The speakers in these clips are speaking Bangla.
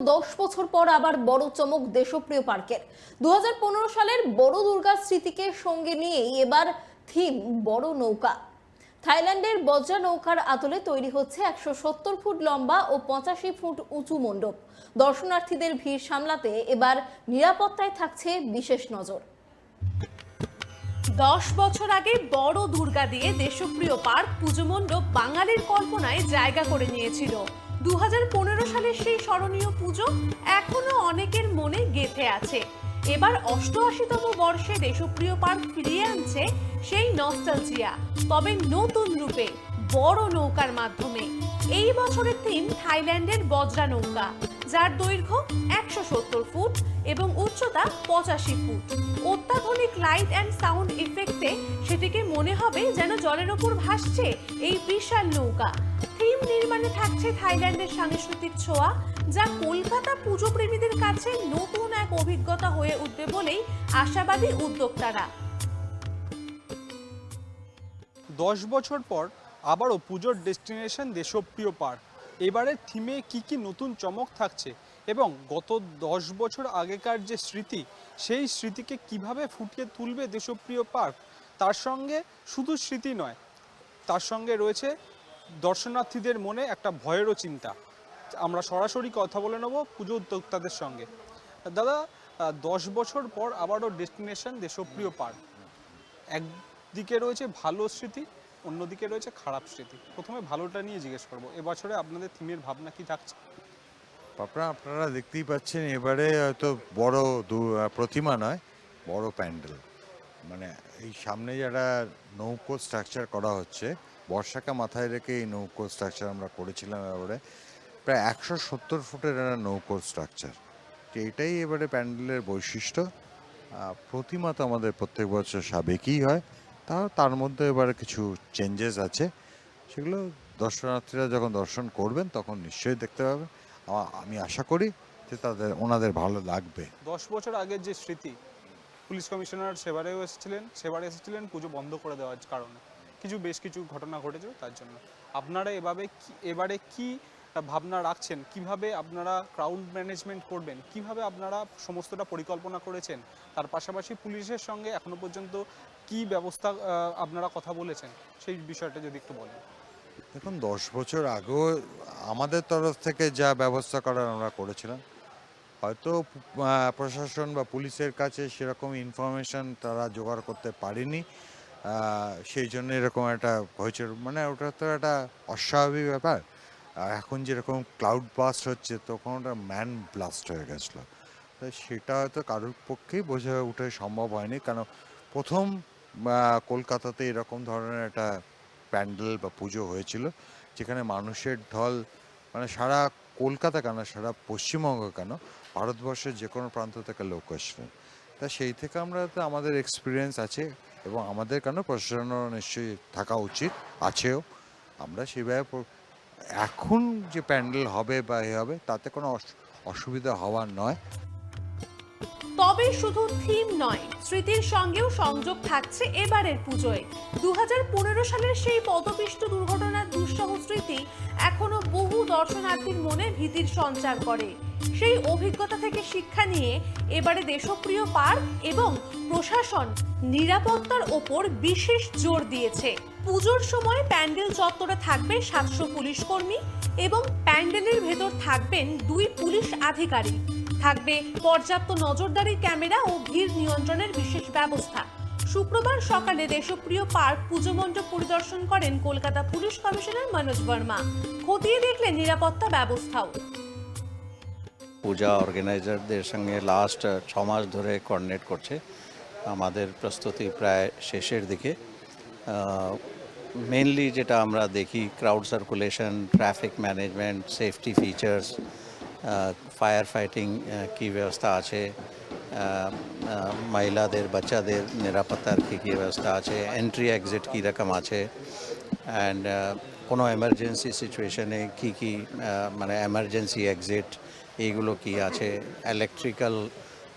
দশ বছর পর আবার বড় চমক দেশপ্রিয় পার্কের। দু সালের বড় দুর্গা স্মৃতিকে সঙ্গে নিয়েই এবার থিম বড় নৌকা। থাইল্যান্ডের বজ্রা নৌকার আতলে তৈরি হচ্ছে একশো সত্তর ফুট লম্বা ও পঁচাশি ফুট উঁচু মণ্ডপ। দর্শনার্থীদের ভিড় সামলাতে এবার নিরাপত্তায় থাকছে বিশেষ নজর। দশ বছর আগে বড় দুর্গা দিয়ে দেশপ্রিয় পার্ক পুজো মণ্ডপ বাঙালির কল্পনায় জায়গা করে নিয়েছিল। দু হাজার পনেরো সালের সেই স্মরণীয় পুজো এখনও অনেকের মনে গেঁথে আছে। এবার অষ্টআশিতম বর্ষে দেশপ্রিয় পার্ক ফিরিয়ে আনছে সেই নস্টালজিয়া তবে নতুন রূপে। বড় নৌকার মাধ্যমে। এই বছরের থিম থাইল্যান্ডের বজ্রা নৌকা, যার দৈর্ঘ্য একশো সত্তর ফুট এবং উচ্চতা পঁচাশি ফুট। অত্যাধুনিক লাইট অ্যান্ড সাউন্ড ইফেক্টে সেটিকে মনে হবে যেন জলের ওপর ভাসছে এই বিশাল নৌকা। থিম নির্মাণে থাকছে থাইল্যান্ডের সাংস্কৃতিক ছোঁয়া, যা কলকাতা পুজো প্রেমীদের কাছে নতুন এক অভিজ্ঞতা হয়ে উঠবে বলেই আশাবাদী উদ্যোক্তারা। দশ বছর পর আবারও পুজোর ডেস্টিনেশন দেশপ্রিয় পার্ক। এবারের থিমে কি কি নতুন চমক থাকছে এবং গত দশ বছর আগেকার যে স্মৃতি, সেই স্মৃতিকে কীভাবে ফুটিয়ে তুলবে দেশপ্রিয় পার্ক? তার সঙ্গে শুধু স্মৃতি নয়, তার সঙ্গে রয়েছে দর্শনার্থীদের মনে একটা ভয়েরও চিন্তা। আমরা সরাসরি কথা বলে নেব পুজো উদ্যোক্তাদের সঙ্গে। দাদা, দশ বছর পর আবারও ডেস্টিনেশন দেশপ্রিয় পার্ক। একদিকে রয়েছে ভালো স্মৃতি অন্যদিকে রয়েছে খারাপ স্মৃতি। প্রথমে ভালোটা নিয়ে জিজ্ঞেস করব, এবছরে আপনাদের থিমের ভাবনা কি থাকছে? আপনারা আপনারা দেখতেই পাচ্ছেন এবারে হয়তো বড় প্রতিমা নয়, বড় প্যান্ডেল। মানে এই সামনে যারা নৌকো স্ট্রাকচার করা হচ্ছে, বর্ষাকে মাথায় রেখে এই নৌকো স্ট্রাকচার আমরা করেছিলাম এবারে। প্রায় একশো সত্তর ফুটের একটা নৌকো স্ট্রাকচার। তো এটাই এবারে প্যান্ডেলের বৈশিষ্ট্য। প্রতিমা তো আমাদের প্রত্যেক বছর সাবেকই হয়। তা তার মধ্যে এবার কিছু চেঞ্জেস আছে। সেগুলো দর্শনার্থীরা যখন দর্শন করবেন, তখন নিশ্চয়ই দেখতে পাবেন আমি আশা করি যে তাদের, ওনাদের ভালো লাগবে। দশ বছর আগের যে স্মৃতি, পুলিশ কমিশনার সেবারেও এসেছিলেন, সেবারে এসেছিলেন, পুজো বন্ধ করে দেওয়ার কারণে। কিছু, বেশ কিছু ঘটনা ঘটেছিল তার জন্য। আপনারা এভাবে এবারে কি ভাবনা রাখছেন, কীভাবে আপনারা ক্রাউড ম্যানেজমেন্ট করবেন, কীভাবে আপনারা সমস্তটা পরিকল্পনা করেছেন, তার পাশাপাশি পুলিশের সঙ্গে এখনও পর্যন্ত কি ব্যবস্থা আপনারা কথা বলেছেন, সেই বিষয়টা যদি একটু বলেন। দেখুন, দশ বছর আগেও আমাদের তরফ থেকে যা ব্যবস্থা করার আমরা করেছিলাম, হয়তো প্রশাসন বা পুলিশের কাছে সেরকম ইনফরমেশন তারা জোগাড় করতে পারেনি সেই জন্য এরকম একটা হয়েছিল। মানে ওটা তো একটা অস্বাভাবিক ব্যাপার। এখন যেরকম ক্লাউড ব্লাস্ট হচ্ছে, তখন ওটা ম্যান ব্লাস্ট হয়ে গেছিল। তো সেটা হয়তো কারোর পক্ষেই বোঝা উঠে সম্ভব হয়নি। কারণ প্রথম কলকাতাতে এরকম ধরনের একটা প্যান্ডেল বা পুজো হয়েছিল, যেখানে মানুষের ঢল মানে সারা কলকাতা কেন, সারা পশ্চিমবঙ্গ কেন, ভারতবর্ষের যে কোনো প্রান্ত থেকে লোক আসলেন তা সেই থেকে আমরা, তো আমাদের এক্সপিরিয়েন্স আছে এবং আমাদের কেন প্রশাসনও নিশ্চয়ই থাকা উচিত, আছেও। আমরা সেভাবে এখন যে প্যান্ডেল হবে বা এ হবে, তাতে কোনো অসুবিধা হওয়ার নয়। তবে শুধু থিম নয়, স্মৃতির সঙ্গেও সংযোগ থাকছে এবারের পুজোয়। দু সালের সেই পদপিষ্ট দুর্ঘটনার দুঃসহ স্মৃতি এখনও বহু দর্শনার্থীর মনে ভীতির সঞ্চার করে। সেই অভিজ্ঞতা থেকে শিক্ষা নিয়ে এবারে দেশপ্রিয় পার্ক এবং প্রশাসন নিরাপত্তার ওপর বিশেষ জোর দিয়েছে। পুজোর সময় প্যান্ডেল চত্বরে থাকবে সাতশো পুলিশ কর্মী এবং প্যান্ডেলের ভেতর থাকবেন দুই পুলিশ আধিকারিক। থাকবে পর্যাপ্ত নজরদারি ক্যামেরা ও ভিড় নিয়ন্ত্রণের বিশেষ ব্যবস্থা। শুক্রবার সকালে দেশপ্রিয় পার্ক পুজো মণ্ডপ পরিদর্শন করেন কলকাতা পুলিশ কমিশনার মনোজ বর্মা। খতিয়ে দেখলেন নিরাপত্তা ব্যবস্থাও। পূজা অর্গানাইজারদের সঙ্গে লাস্ট ছ মাস ধরে কোঅর্ডিনেট করছে। আমাদের প্রস্তুতি প্রায় শেষের দিকে। মেনলি যেটা আমরা দেখি crowd circulation traffic management safety features fire fighting কী ব্যবস্থা আছে মহিলাদের, বাচ্চাদের নিরাপত্তার কী কী ব্যবস্থা আছে এন্ট্রি এক্সিট কী রকম আছে অ্যান্ড কোনো এমার্জেন্সি সিচুয়েশনে কী কী মানে এমার্জেন্সি এক্সিট এইগুলো কি আছে ইলেকট্রিক্যাল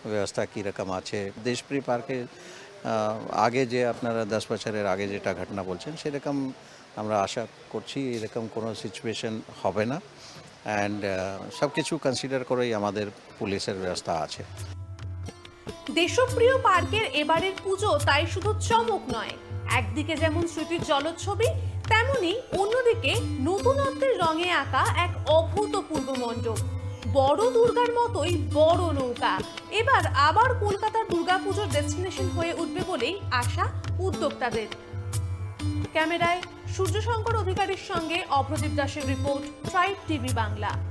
ব্যবস্থা কীরকম আছে দেশপ্রিয় পার্কে আগে যে আপনারা দশ বছরের আগে যেটা ঘটনা বলছেন, সেরকম আমরা আশা করছি এরকম কোনো সিচুয়েশন হবে না। অ্যান্ড সব কিছু কনসিডার করেই আমাদের পুলিশের ব্যবস্থা আছে। দেশপ্রিয় পার্কের এবারের পুজো তাই শুধু চমক নয়। একদিকে যেমন স্মৃতির জলছবি তেমনি অন্যদিকে নতুনত্বের রঙে আঁকা এক অভূতপূর্ব মণ্ডপ। বড় দুর্গার মতোই বড় নৌকা। এবার আবার কলকাতার দুর্গাপুজোর ডেস্টিনেশন হয়ে উঠবে বলেই আশা উদ্যোক্তাদের। ক্যামেরায় সূর্যশঙ্কর অধিকারীর সঙ্গে অভ্রদীপ দাসের রিপোর্ট ট্রাইব টিভি বাংলা।